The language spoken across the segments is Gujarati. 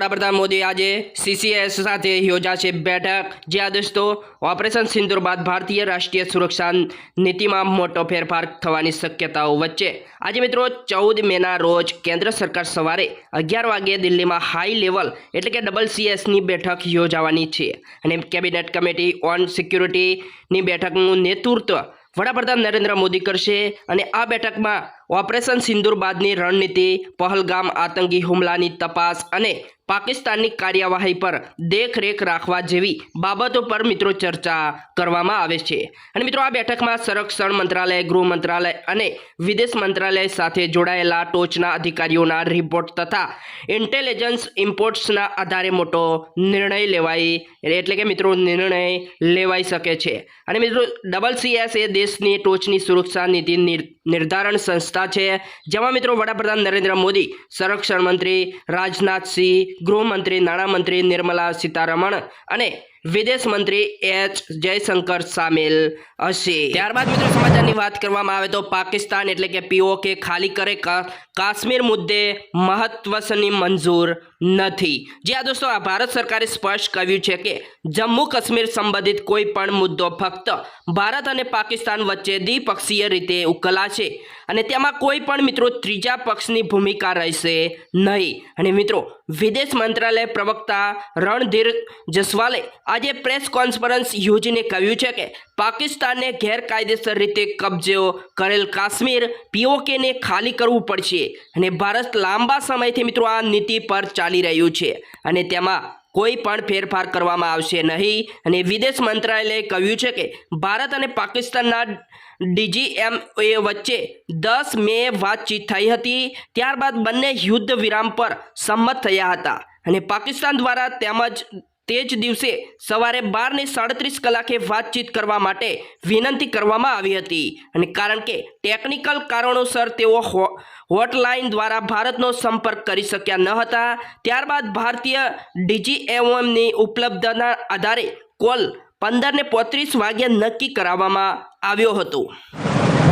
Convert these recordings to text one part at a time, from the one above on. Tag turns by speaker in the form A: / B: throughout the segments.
A: વડાપ્રધાન મોદી આજે સીસીએસ સાથે યોજાશે બેઠક. જ્યાં દોસ્તો, ઓપરેશન સિંદુર બાદ ભારતીય રાષ્ટ્રીય સુરક્ષા નીતિમાં મોટો ફેરફાર થવાની શક્યતાઓ વચ્ચે. આજે મિત્રો ચૌદ મેના રોજ કેન્દ્ર સરકાર સવારે અગિયાર વાગે દિલ્હીમાં હાઈ લેવલ એટલે કે ડબલ સીએસની બેઠક યોજાવાની છે. અને કેબિનેટ કમિટી ઓન સિક્યુરિટીની બેઠકનું નેતૃત્વ વડાપ્રધાન નરેન્દ્ર મોદી કરશે. અને આ બેઠકમાં ઓપરેશન સિંદુર બાદની રણનીતિ, પહલગામ આતંકી હુમલાની તપાસ અને પાકિસ્તાનની કાર્યવાહી પર દેખરેખ રાખવા જેવી બાબતો પર મિત્રો ચર્ચા કરવામાં આવે છે. અને મિત્રો, આ બેઠકમાં સંરક્ષણ મંત્રાલય, ગૃહ મંત્રાલય અને વિદેશ મંત્રાલય સાથે જોડાયેલા ટોચના અધિકારીઓના રિપોર્ટ તથા ઇન્ટેલિજન્સ ઇમ્પોર્ટ્સના આધારે મોટો નિર્ણય લેવાય એટલે કે મિત્રો, નિર્ણય લેવાઈ શકે છે. અને મિત્રો, ડબલ સીએસ એ દેશની ટોચની સુરક્ષા નીતિ નિર- નિર્ધારણ સંસ્થા છે. જેમાં મિત્રો વડાપ્રધાન નરેન્દ્ર મોદી સંરક્ષણ મંત્રી રાજનાથસિંહ ગૃહમંત્રી નાણામંત્રી નિર્મલા સીતારમણ અને વિદેશ મંત્રી એચ જયશંકર સામેલ હશે. ત્યારબાદ મિત્રો સમાચારની વાત કરવામાં આવે તો પાકિસ્તાન એટલે કે પીઓકે ખાલી કરે કાશ્મીર મુદ્દે મહત્વની મંજૂર નથી. જે આ દોસ્તો, આ ભારત સરકારે સ્પષ્ટ કહ્યું છે કે જમ્મુ કાશ્મીર સંબંધિત કોઈ પણ મુદ્દો ફક્ત ભારત અને પાકિસ્તાન વચ્ચે દ્વિપક્ષીય રીતે ઉકલાશે અને તેમાં કોઈ પણ મિત્રો ત્રીજા પક્ષની ભૂમિકા રહેશે નહીં. અને મિત્રો, વિદેશ મંત્રાલય પ્રવક્તા રણધીર જસવાલે આજે પ્રેસ કોન્ફરન્સ યોજીને કહ્યું છે કે પાકિસ્તાનને ગેરકાયદેસર રીતે કબજો કરેલ કાશ્મીર પીઓકેને ખાલી કરવું પડશે અને ભારત લાંબા સમયથી મિત્રો આ નીતિ પર ચાલી રહ્યું છે અને તેમાં કોઈ પણ ફેરફાર કરવામાં આવશે નહીં. અને વિદેશ મંત્રાલયે કહ્યું છે કે ભારત અને પાકિસ્તાનના ડીજીએમએ વચ્ચે દસ મે વાતચીત થઈ હતી. ત્યારબાદ બંને યુદ્ધ વિરામ પર સંમત થયા હતા અને પાકિસ્તાન દ્વારા તેમજ તે જ દિવસે સવારે બારને સાડત્રીસ કલાકે વાતચીત કરવા માટે વિનંતી કરવામાં આવી હતી. અને કારણ કે ટેકનિકલ કારણોસર તેઓ હોટલાઇન દ્વારા ભારતનો સંપર્ક કરી શક્યા ન હતા, ત્યારબાદ ભારતીય ડીજીએમની ઉપલબ્ધના આધારે કોલ પંદરને પોત્રીસ વાગ્યા નક્કી કરાવવામાં આવ્યો હતો.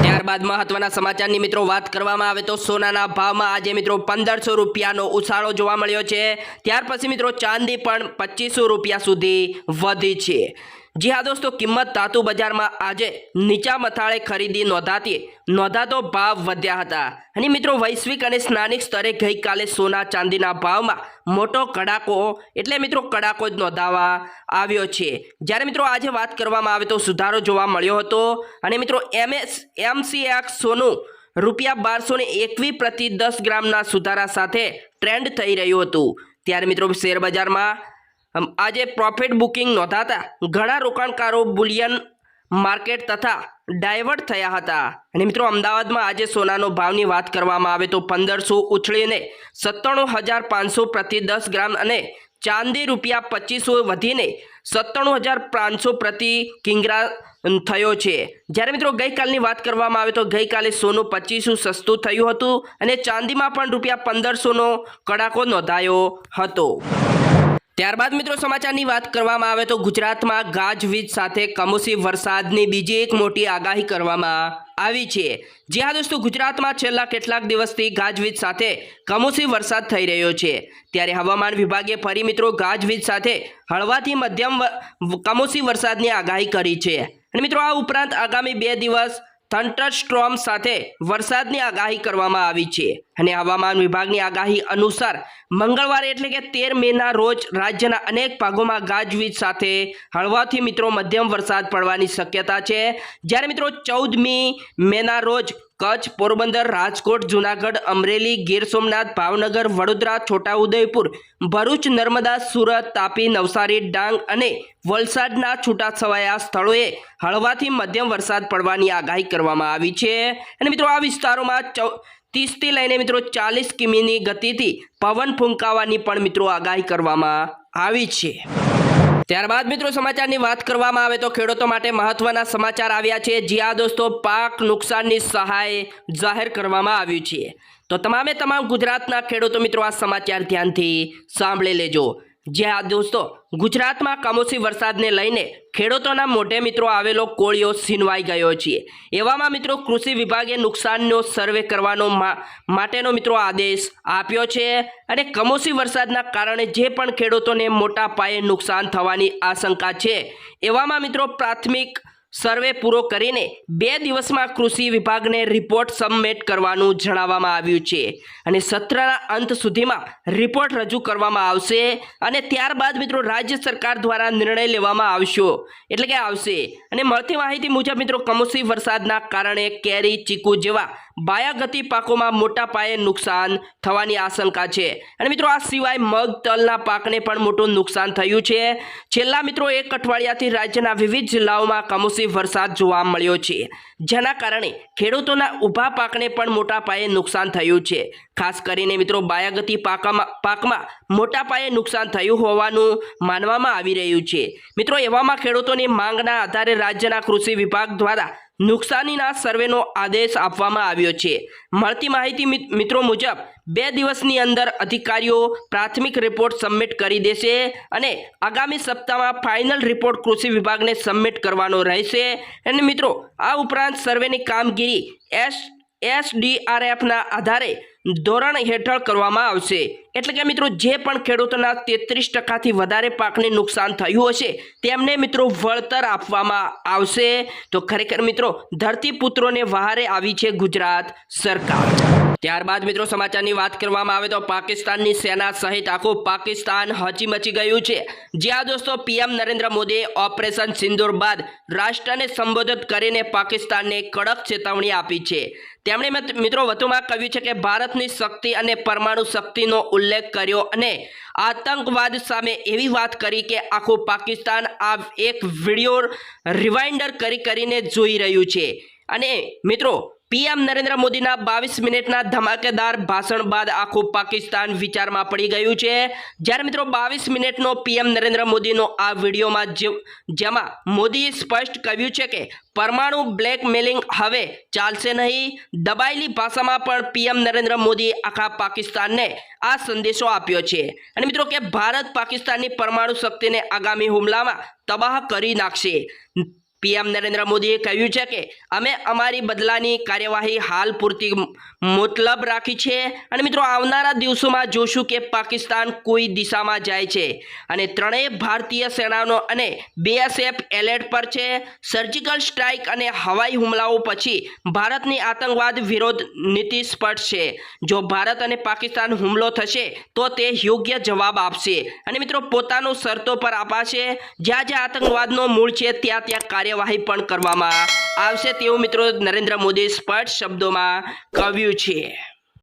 A: ત્યારબાદ મહત્વના સમાચારની મિત્રો વાત કરવામાં આવે તો સોનાના ભાવમાં આજે મિત્રો પંદરસો રૂપિયાનો ઉછાળો જોવા મળ્યો છે. ત્યાર પછી મિત્રો ચાંદી પણ પચીસો રૂપિયા સુધી વધી છે. જી હા દોસ્તો, કિંમત ધાતુ બજારમાં આજે નીચા મથાળે ખરીદી નોંધાતી નોંધાતો ભાવ વધ્યા હતા. અને મિત્રો, વૈશ્વિક અને સ્થાનિક સ્તરે ગઈકાલે સોના ચાંદીના ભાવમાં મોટો કડાકો, એટલે મિત્રો કડાકો જ નોંધાવા આવ્યો છે. જ્યારે મિત્રો આજે વાત કરવામાં આવે તો સુધારો જોવા મળ્યો હતો. અને મિત્રો, એમએસ, એમસીએક્સ સોનું રૂપિયા બારસો ને એકવી પ્રતિ દસ ગ્રામના સુધારા સાથે ટ્રેન્ડ થઈ રહ્યું હતું. ત્યારે મિત્રો શેર બજારમાં આજે પ્રોફિટ બુકિંગ નોંધાતા ઘણા રોકાણકારો બુલિયન માર્કેટ તથા ડાયવર્ટ થયા હતા. અને મિત્રો, અમદાવાદમાં આજે સોનાનો ભાવની વાત કરવામાં આવે તો પંદરસો ઉછળીને સત્તાણું હજાર પાંચસો પ્રતિ દસ ગ્રામ અને ચાંદી રૂપિયા પચીસો વધીને સત્તાણું હજાર પાંચસો પ્રતિ કિંગરા થયો છે. જ્યારે મિત્રો, ગઈકાલની વાત કરવામાં આવે તો ગઈકાલે સોનું પચીસો સસ્તું થયું હતું અને ચાંદીમાં પણ રૂપિયા પંદરસોનો કડાકો નોંધાયો હતો. ત્યારબાદ મિત્રો સમાચારની વાત કરવામાં આવે તો ગુજરાતમાં ગાજવીજ સાથે કમોસી વરસાદની બીજી એક મોટી આગાહી કરવામાં આવી છે. જી હા દોસ્તો, ગુજરાતમાં છેલ્લા કેટલાક દિવસથી ગાજવીજ સાથે કમોસી વરસાદ થઈ રહ્યો છે. ત્યારે હવામાન વિભાગે ફરી મિત્રો ગાજવીજ સાથે હળવાથી મધ્યમ કમોસમી વરસાદની આગાહી કરી છે. અને મિત્રો આ ઉપરાંત આગામી બે દિવસ થંટરસ્ટ્રોમ સાથે વરસાદની આગાહી કરવામાં આવી છે અને હવામાન વિભાગની આગાહી અનુસાર મંગળવારે એટલે કે તેર મેના રોજ રાજ્યના અનેક ભાગોમાં ગાજવીજ સાથે હળવાથી મિત્રો મધ્યમ વરસાદ પડવાની શક્યતા છે. જ્યારે મિત્રો ચૌદમી મેના રોજ કચ્છ, પોરબંદર, રાજકોટ, જુનાગઢ, અમરેલી, ગીર સોમનાથ, ભાવનગર, વડોદરા, છોટાઉદેપુર, ભરૂચ, નર્મદા, સુરત, તાપી, નવસારી, ડાંગ અને વલસાડના છૂટાછવાયા સ્થળોએ હળવાથી મધ્યમ વરસાદ પડવાની આગાહી કરવામાં આવી છે. અને મિત્રો, આ વિસ્તારોમાં ત્રીસથી લઈને મિત્રો ચાલીસ કિમીની ગતિથી પવન ફૂંકાવાની પણ મિત્રો આગાહી કરવામાં આવી છે. ત્યારબાદ મિત્રો સમાચારની વાત કરવામાં આવે તો ખેડૂતો માટે મહત્વના સમાચાર આવ્યા છે. જ્યાં દોસ્તો, પાક નુકસાનની સહાય જાહેર કરવામાં આવ્યું છે. તો તમામે તમામ ગુજરાતના ખેડૂતો મિત્રો આ સમાચાર ધ્યાનથી સાંભળી લેજો. જ્યાં દોસ્તો ગુજરાતમાં કમોસમી વરસાદને લઈને ખેડૂતોના મોઢે મિત્રો આવેલો કોળિયો સીનવાઈ ગયો છે. એવામાં મિત્રો કૃષિ વિભાગે નુકસાનનો સર્વે કરવાનો માટેનો મિત્રો આદેશ આપ્યો છે અને કમોસમી વરસાદના કારણે જે પણ ખેડૂતોને મોટા પાયે નુકસાન થવાની આશંકા છે. એવામાં મિત્રો પ્રાથમિક સર્વે પૂરો કરીને બે દિવસમાં કૃષિ વિભાગને રિપોર્ટ સબમિટ કરવાનું જણાવવામાં આવ્યું છે. અને સત્રના અંત સુધીમાં રિપોર્ટ રજૂ કરવામાં આવશે અને ત્યારબાદ મિત્રો રાજ્ય સરકાર દ્વારા નિર્ણય લેવામાં આવશે. એટલે કે આવશે. અને મળતી માહિતી મુજબ મિત્રો કમોસમી વરસાદના કારણે કેરી, ચીકુ જેવા બાયાગતિ પાકોમાં મોટા પાયે નુકસાન થવાની આશંકા છે. અને મિત્રો આ સિવાય મગ, તલના પાકને પણ મોટું નુકસાન થયું છે. છેલ્લા મિત્રો એક અઠવાડિયાથી રાજ્યના વિવિધ જિલ્લાઓમાં કમોસમી વરસાદ જોવા મળ્યો છે. જેના કારણે ખેડૂતોના ઊભા પાકને પણ મોટા પાયે નુકસાન થયું છે. ખાસ કરીને મિત્રો બાયાગતિ પાકમાં પાકમાં મોટા પાયે નુકસાન થયું હોવાનું માનવામાં આવી રહ્યું છે. મિત્રો એવામાં ખેડૂતોની માંગના આધારે રાજ્યના કૃષિ વિભાગ દ્વારા નુકસાનીના સર્વેનો આદેશ આપવામાં આવ્યો છે. મળતી માહિતી મિત્રો મુજબ, બે દિવસની અંદર અધિકારીઓ પ્રાથમિક રિપોર્ટ સબમિટ કરી દેશે અને આગામી સપ્તાહમાં ફાઇનલ રિપોર્ટ કૃષિ વિભાગને સબમિટ કરવાનો રહેશે. અને મિત્રો, આ ઉપરાંત સર્વેની કામગીરી એસ, એસડીઆરએફના આધારે ધોરણ હેઠળ કરવામાં આવશે. એટલે કે મિત્રો, જે પણ ખેડૂતોના તેત્રીસ ટકાથી વધારે પાકને નુકસાન થયું હશે, તેમને મિત્રો વળતર આપવામાં આવશે. તો ખરેખર મિત્રો ધરતીપુત્રોને વહારે આવી છે ગુજરાત સરકાર. ત્યારબાદ મિત્રો, સમાચારની વાત કરવામાં આવે તો પાકિસ્તાનની સેના સહિત આખું પાકિસ્તાન હચીમચી ગયું છે. જ્યાં દોસ્તો, પીએમ નરેન્દ્ર મોદીએ ઓપરેશન સિંદુર બાદ રાષ્ટ્રને સંબોધિત કરીને પાકિસ્તાનને કડક ચેતવણી આપી છે. તેમણે મિત્રો, વધુમાં કહ્યું છે કે ભારતની શક્તિ અને પરમાણુ શક્તિનો ઉલ્લેખ કર્યો અને આતંકવાદ સામે એવી વાત કરી કે આખું પાકિસ્તાન આ એક વીડિયો રિવાઇન્ડર કરી કરીને જોઈ રહ્યું છે. અને મિત્રો પીએમ નરેન્દ્ર મોદીના બાવીસ મિનિટના ધમાકેદાર ભાષણ બાદ આખું પાકિસ્તાન વિચારમાં પડી ગયું છે. જ્યારે મિત્રો બાવીસ મિનિટનો પીએમ નરેન્દ્ર મોદીનો આ વિડીયોમાં જેમાં મોદીએ સ્પષ્ટ કહ્યું છે કે પરમાણુ બ્લેકમેલિંગ હવે ચાલશે નહીં. દબાયેલી ભાષામાં પણ પીએમ નરેન્દ્ર મોદીએ આખા પાકિસ્તાનને આ સંદેશો આપ્યો છે. અને મિત્રો કે ભારત પાકિસ્તાનની પરમાણુ શક્તિને આગામી હુમલામાં તબાહ કરી નાખશે. પીએમ નરેન્દ્ર મોદીએ કહ્યું છે કે અમે અમારી બદલાની કાર્યવાહી હાલ પૂરતી મતલબ રાખી છે અને મિત્રો આવનારા દિવસોમાં જોશું કે પાકિસ્તાન કોઈ દિશામાં જાય છે અને ત્રણેય ભારતીય સેનાનો અને બીએસએફ એલર્ટ પર છે. સર્જિકલ સ્ટ્રાઇક અને હવાઈ હુમલાઓ પછી ભારતની આતંકવાદ વિરોધ નીતિ સ્પષ્ટ છે. જો ભારત અને પાકિસ્તાન હુમલો થશે તો તે યોગ્ય જવાબ આપશે અને મિત્રો પોતાનો શરતો પર અપાશે જ્યાં જ્યાં આતંકવાદનો મૂળ છે ત્યાં ત્યાં કાર્યવાહી પણ કરવામાં આવશે તેવું મિત્રો નરેન્દ્ર મોદી સ્પષ્ટ શબ્દોમાં કહ્યું છે.